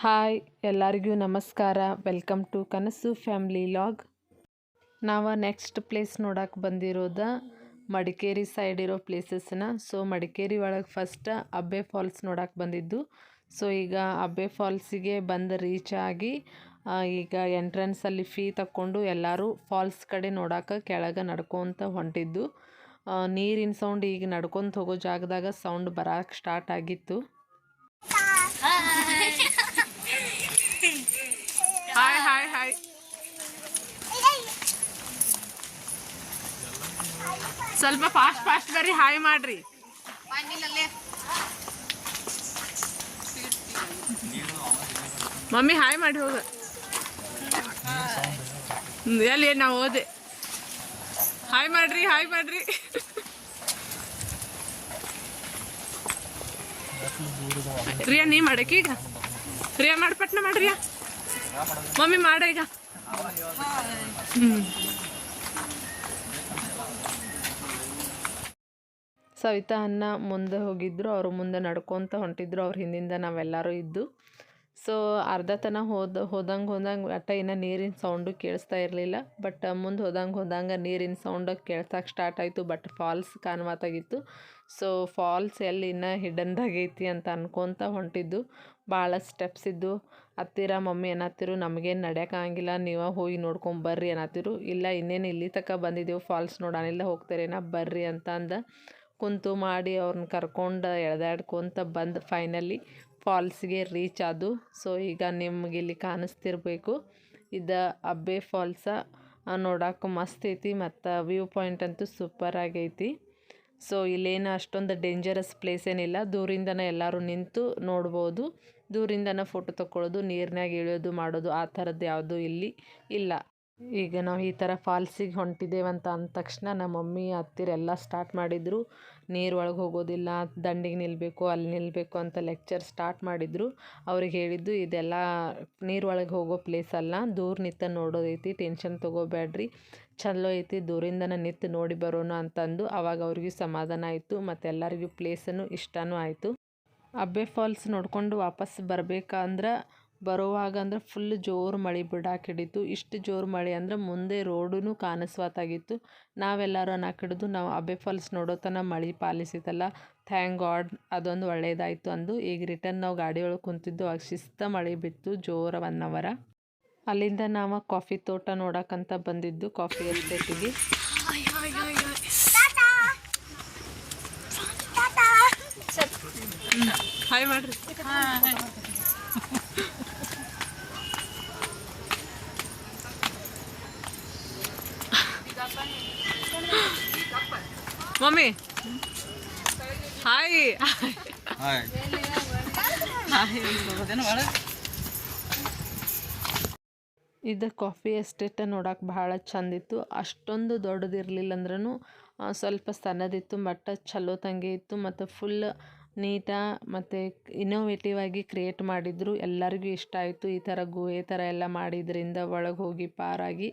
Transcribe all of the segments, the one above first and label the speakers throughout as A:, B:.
A: Hi, ಎಲ್ಲರಿಗೂ ನಮಸ್ಕಾರ. Welcome to Kanasu family log ನಾವು ನೆಕ್ಸ್ಟ್ ಪ್ಲೇಸ್ ನೋಡೋಕೆ ಬಂದಿರೋದ ಮಡಿಕೇರಿ ಸೈಡ್ ಇರೋ ಪ್ಲೇಸಸ್ನ ಸೊ ಮಡಿಕೇರಿ ಒಳಗೆ ಫಸ್ಟ್ ಅಬ್ಬೆ ಫಾಲ್ಸ್ ನೋಡಕ್ಕೆ ಬಂದಿದ್ದು. ಸೊ ಈಗ ಅಬ್ಬೆ ಫಾಲ್ಸಿಗೆ ಬಂದು ರೀಚ್ ಆಗಿ ಈಗ ಎಂಟ್ರೆನ್ಸಲ್ಲಿ ಫೀ ತಕ್ಕೊಂಡು ಎಲ್ಲರೂ ಫಾಲ್ಸ್ ಕಡೆ ನೋಡೋಕೆ ಕೆಳಗೆ ನಡ್ಕೊತ ಹೊಂಟಿದ್ದು. ನೀರಿನ ಸೌಂಡ್ ಈಗ ನಡ್ಕೊತ ಹೋಗೋ ಜಾಗದಾಗ ಸೌಂಡ್ ಬರಕ್ಕೆ ಸ್ಟಾರ್ಟ್ ಆಗಿತ್ತು. ಹಾಯ್ ಹಾಯ್ ಹಾಯ್ ಸ್ವಲ್ಪ ಫಾಸ್ಟ್ ಫಾಸ್ಟ್ ಬರ್ರಿ ಹಾಯ್ ಮಾಡ್ರಿ. ಮಮ್ಮಿ ಹಾಯ್ ಮಾಡಿ ಹೋಗ. ಎಲ್ಲಿ, ನಾವು ಹೋದೆ. ಹಾಯ್ ಮಾಡ್ರಿ ಹಾಯ್ ಮಾಡ್ರಿ. ರಿಯಾ, ನೀ ಮಾಡಕ್ಕೆ ಈಗ? ರಿಯಾ ಮಾಡಿ, ಪಟ್ನ ಮಾಡ್ರಿಯಾ ಮಮ್ಮಿ ಮಾಡ ಈಗ. ಸವಿತಾ ಅನ್ನ ಮುಂದೆ ಹೋಗಿದ್ರು, ಅವರು ಮುಂದೆ ನಡ್ಕೊತ ಹೊಂಟಿದ್ರು, ಅವ್ರ ಹಿಂದಿಂದ ನಾವೆಲ್ಲರೂ ಇದ್ದು ಸೊ ಅರ್ಧ ತನ ಹೋದ, ಹೋದಂಗೆ ಹೋದಂಗೆ ಅಟ್ಟ ಇನ್ನು ನೀರಿನ ಸೌಂಡು ಕೇಳಿಸ್ತಾ ಇರಲಿಲ್ಲ. ಬಟ್ ಮುಂದೆ ಹೋದಂಗೆ ಹೋದಂಗೆ ನೀರಿನ ಸೌಂಡ್ ಕೇಳ್ಸಕ್ಕೆ ಸ್ಟಾರ್ಟ್ ಆಯಿತು. ಬಟ್ ಫಾಲ್ಸ್ ಕಾಣುವತ್ತಾಗಿತ್ತು ಸೊ ಫಾಲ್ಸ್ ಎಲ್ಲಿ ಇನ್ನು ಹಿಡನ್ದಾಗೈತಿ ಅಂತ ಅನ್ಕೊತ ಹೊಂಟಿದ್ದು. ಭಾಳ ಸ್ಟೆಪ್ಸ್ ಇದ್ದು. ಹತ್ತಿರ ಮಮ್ಮಿ ಏನತ್ತಿರು? ನಮಗೇನು ನಡೆಯೋಕ್ಕಾಗಿಲ್ಲ ನೀವೇ ಹೋಗಿ ನೋಡ್ಕೊಂಡು ಬರ್ರಿ ಅನ್ನತ್ತಿರು ಇಲ್ಲ, ಇನ್ನೇನು ಇಲ್ಲಿ ತನಕ ಬಂದಿದ್ದೆವು ಫಾಲ್ಸ್ ನೋಡೋನಿಲ್ಲ ಹೋಗ್ತಾರೇನ? ಬರ್ರಿ ಅಂತ ಅಂದ ಕುಂತು ಮಾಡಿ ಅವ್ರನ್ನ ಕರ್ಕೊಂಡು ಎಳ್ದಾಡ್ಕೊತ ಬಂದು ಫೈನಲಿ ಫಾಲ್ಸ್ಗೆ ರೀಚ್ ಆದು. ಸೊ ಈಗ ನಿಮ್ಗೆ ಇಲ್ಲಿ ಕಾಣಿಸ್ತಿರ್ಬೇಕು. ಇದು ಅಬ್ಬೆ ಫಾಲ್ಸ. ನೋಡೋಕೆ ಮಸ್ತ್ ಐತಿ ಮತ್ತು ವ್ಯೂ ಪಾಯಿಂಟ್ ಅಂತೂ ಸೂಪರ್ ಆಗೈತಿ. ಸೊ ಇಲ್ಲೇನು ಅಷ್ಟೊಂದು ಡೇಂಜರಸ್ ಪ್ಲೇಸ್ ಏನಿಲ್ಲ. ದೂರಿಂದನೇ ಎಲ್ಲರೂ ನಿಂತು ನೋಡ್ಬೋದು. ದೂರಿಂದನೇ ಫೋಟೋ ತಗೊಳ್ಳೋದು ನೀರಿನಾಗ ಇಳಿಯೋದು, ಮಾಡೋದು, ಆ ಥರದ್ದು ಯಾವುದೂ ಇಲ್ಲಿ ಇಲ್ಲ. ಈಗ ನಾವು ಈ ಥರ ಫಾಲ್ಸಿಗೆ ಹೊಂಟಿದ್ದೇವಂತ ಅಂದ ತಕ್ಷಣ ನಮ್ಮ ಮಮ್ಮಿ ಹತ್ತಿರ ಎಲ್ಲ ಸ್ಟಾರ್ಟ್ ಮಾಡಿದರು. ನೀರು ಒಳಗೆ ಹೋಗೋದಿಲ್ಲ, ದಂಡಿಗೆ ನಿಲ್ಲಬೇಕು ಅಲ್ಲಿ ನಿಲ್ಲಬೇಕು ಅಂತ ಲೆಕ್ಚರ್ ಸ್ಟಾರ್ಟ್ ಮಾಡಿದರು. ಅವ್ರಿಗೆ ಹೇಳಿದ್ದು, ಇದೆಲ್ಲ ನೀರು ಒಳಗೆ ಹೋಗೋ ಪ್ಲೇಸ್ ಅಲ್ಲ, ದೂರ ನಿತ್ತ ನೋಡೋದೈತಿ ಟೆನ್ಷನ್ ತೊಗೋಬೇಡ್ರಿ. ಚಲೋ ಐತಿ, ದೂರಿಂದನೇ ನಿಂತು ನೋಡಿ ಬರೋಣ ಅಂತಂದು ಆವಾಗ ಅವ್ರಿಗೂ ಸಮಾಧಾನ ಆಯಿತು, ಮತ್ತು ಎಲ್ಲರಿಗೂ ಪ್ಲೇಸನ್ನು ಇಷ್ಟನೂ ಆಯಿತು. ಅಬ್ಬೆ ಫಾಲ್ಸ್ ನೋಡಿಕೊಂಡು ವಾಪಸ್ ಬರ್ಬೇಕಂದ್ರೆ ಬರುವಾಗ ಅಂದ್ರೆ ಫುಲ್ ಜೋರು ಮಳೆ ಬಿಡಾಕೆ ಹಿಡಿತು ಇಷ್ಟು ಜೋರು ಮಳೆ ಅಂದ್ರೆ ಮುಂದೆ ರೋಡೂ ಕಾಣಿಸ್ವಾತಾಗಿತ್ತು. ನಾವೆಲ್ಲರೂ ಅನ್ನಕಿಡಿದು ನಾವು ಅಬೆ ಫಾಲ್ಸ್ ನೋಡೋತನ ಮಳೆ ಪಾಲಿಸಿತಲ್ಲ. ಥ್ಯಾಂಕ್ ಗಾಡ್ ಅದೊಂದು ಒಳ್ಳೆಯದಾಯಿತು ಅಂದು. ಈಗ ರಿಟರ್ನ್ ನಾವು ಗಾಡಿ ಒಳಗೆ ಕುಂತಿದ್ದು ಆ ಶಿಸ್ತ ಮಳೆ ಬಿತ್ತು ಜೋರ ಒನ್ ಅವರ ಅಲ್ಲಿಂದ ನಾವು ಕಾಫಿ ತೋಟ ನೋಡಕ್ಕಂತ ಬಂದಿದ್ದು ಕಾಫಿ ಎಸ್ಟೇಟಿಗೆ ಹಾಯ್ ಮಾಡ್ರಿ ಮಮ್ಮಿ. ಹಾಯ್
B: ಹಾಯ್
A: ಇದು ಕಾಫಿ ಎಸ್ಟೇಟ ನೋಡಕ್ಕೆ ಭಾಳ ಚಂದಿತ್ತು ಅಷ್ಟೊಂದು ದೊಡ್ಡದಿರಲಿಲ್ಲ ಅಂದ್ರೂ ಸ್ವಲ್ಪ ಸಣ್ಣದಿತ್ತು ಬಟ್ ಚಲೋ ತಂಗೆ ಇತ್ತು. ಮತ್ತು ಫುಲ್ ನೀಟಾ ಮತ್ತು ಇನೋವೇಟಿವ್ ಆಗಿ ಕ್ರಿಯೇಟ್ ಮಾಡಿದ್ರು. ಎಲ್ಲರಿಗೂ ಇಷ್ಟ ಆಯಿತು. ಈ ಥರ ಗುಹೆ ಥರ ಎಲ್ಲ ಮಾಡಿದ್ರಿಂದ ಒಳಗೆ ಹೋಗಿ ಪಾರಾಗಿ.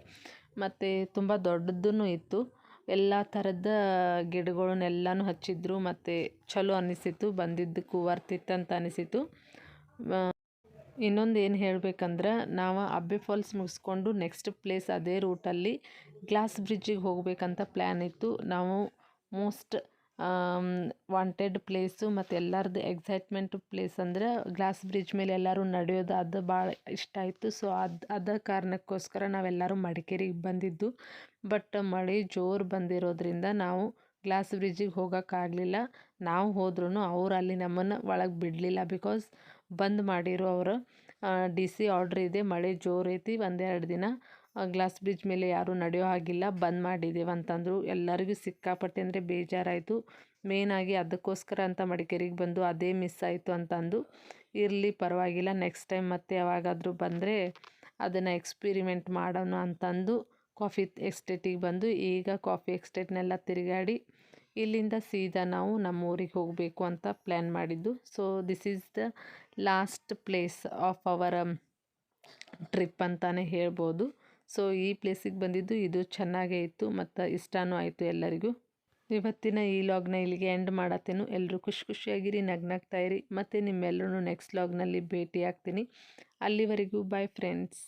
A: ಮತ್ತು ತುಂಬ ದೊಡ್ಡದೂ ಇತ್ತು. ಎಲ್ಲ ಥರದ ಗಿಡಗಳನ್ನೆಲ್ಲನೂ ಹಚ್ಚಿದ್ರು ಮತ್ತು ಚಲೋ ಅನಿಸಿತು, ಬಂದಿದ್ದಕ್ಕೂ ವರ್ತಿತ್ತು ಅಂತ ಅನಿಸಿತು. ಇನ್ನೊಂದು ಏನು ಹೇಳಬೇಕಂದ್ರೆ ನಾವು ಅಬ್ಬೆ ಫಾಲ್ಸ್ ಮುಗಿಸ್ಕೊಂಡು ನೆಕ್ಸ್ಟ್ ಪ್ಲೇಸ್ ಅದೇ ರೂಟಲ್ಲಿ ಗ್ಲಾಸ್ ಬ್ರಿಡ್ಜಿಗೆ ಹೋಗಬೇಕಂತ ಪ್ಲ್ಯಾನ್ ಇತ್ತು. ನಾವು ಮೋಸ್ಟ್ ವಾಂಟೆಡ್ ಪ್ಲೇಸು ಮತ್ತು ಎಲ್ಲರದ್ದು ಎಕ್ಸೈಟ್ಮೆಂಟ್ ಪ್ಲೇಸ್ ಅಂದ್ರೆ ಗ್ಲಾಸ್ ಬ್ರಿಡ್ಜ್ ಮೇಲೆ ಎಲ್ಲರೂ ನಡೆಯೋದು ಅದು ಭಾಳ ಇಷ್ಟ ಆಯಿತು. ಸೊ ಅದು, ಅದ ಕಾರಣಕ್ಕೋಸ್ಕರ ನಾವೆಲ್ಲರೂ ಮಡಿಕೇರಿಗೆ ಬಂದಿದ್ದು. ಬಟ್ ಮಳೆ ಜೋರು ಬಂದಿರೋದ್ರಿಂದ ನಾವು ಗ್ಲಾಸ್ ಬ್ರಿಡ್ಜಿಗೆ ಹೋಗೋಕ್ಕಾಗಲಿಲ್ಲ. ನಾವು ಹೋದ್ರೂ ಅವ್ರು ಅಲ್ಲಿ ನಮ್ಮನ್ನು ಒಳಗೆ ಬಿಡಲಿಲ್ಲ ಬಿಕಾಸ್ ಬಂದ್ ಮಾಡಿರೋ ಅವರು ಡಿ ಸಿ ಆರ್ಡ್ರ್ ಇದೆ, ಮಳೆ ಜೋರೈತಿ ಒಂದೆರಡು ದಿನ ಗ್ಲಾಸ್ ಬ್ರಿಡ್ಜ್ ಮೇಲೆ ಯಾರೂ ನಡೆಯೋ ಹಾಗಿಲ್ಲ. ಬಂದ್ ಮಾಡಿದ್ದೇವೆ ಅಂತಂದರು. ಎಲ್ಲರಿಗೂ ಸಿಕ್ಕಾಪಟ್ಟೆ ಅಂದರೆ ಬೇಜಾರಾಯಿತು. ಮೇಯ್ನಾಗಿ ಅದಕ್ಕೋಸ್ಕರ ಅಂತ ಮಡಿಕೇರಿಗೆ ಬಂದು ಅದೇ ಮಿಸ್ ಆಯಿತು ಅಂತಂದು. ಇರಲಿ, ಪರವಾಗಿಲ್ಲ. ನೆಕ್ಸ್ಟ್ ಟೈಮ್ ಮತ್ತೆ ಯಾವಾಗಾದರೂ ಬಂದರೆ ಅದನ್ನು ಎಕ್ಸ್ಪಿರಿಮೆಂಟ್ ಮಾಡೋಣ ಅಂತಂದು ಕಾಫಿ ಎಕ್ಸ್ಟೇಟಿಗೆ ಬಂದು ಈಗ ಕಾಫಿ ಎಕ್ಸ್ಟೇಟ್ನೆಲ್ಲ ತಿರುಗಾಡಿ ಇಲ್ಲಿಂದ ಸೀದಾ ನಾವು ನಮ್ಮ ಊರಿಗೆ ಹೋಗಬೇಕು ಅಂತ ಪ್ಲ್ಯಾನ್ ಮಾಡಿದ್ದು. So this is the last place of our trip ಅಂತಲೇ ಹೇಳ್ಬೋದು. ಸೊ ಈ ಪ್ಲೇಸಿಗೆ ಬಂದಿದ್ದು ಇದು ಚೆನ್ನಾಗೇ ಇತ್ತು ಮತ್ತು ಇಷ್ಟನೂ ಆಯಿತು ಎಲ್ಲರಿಗೂ. ಇವತ್ತಿನ ಈ ಲಾಗ್ನ ಇಲ್ಲಿಗೆ ಎಂಡ್ ಮಾಡತ್ತೇನು. ಎಲ್ಲರೂ ಖುಷಿ ಖುಷಿಯಾಗಿರಿ ನಗ್ನಾಗ್ತಾಯಿರಿ ಮತ್ತು ನಿಮ್ಮೆಲ್ಲರೂ ನೆಕ್ಸ್ಟ್ ಲಾಗ್ನಲ್ಲಿ ಭೇಟಿ ಆಗ್ತೀನಿ ಅಲ್ಲಿವರೆಗೂ ಬಾಯ್ ಫ್ರೆಂಡ್ಸ್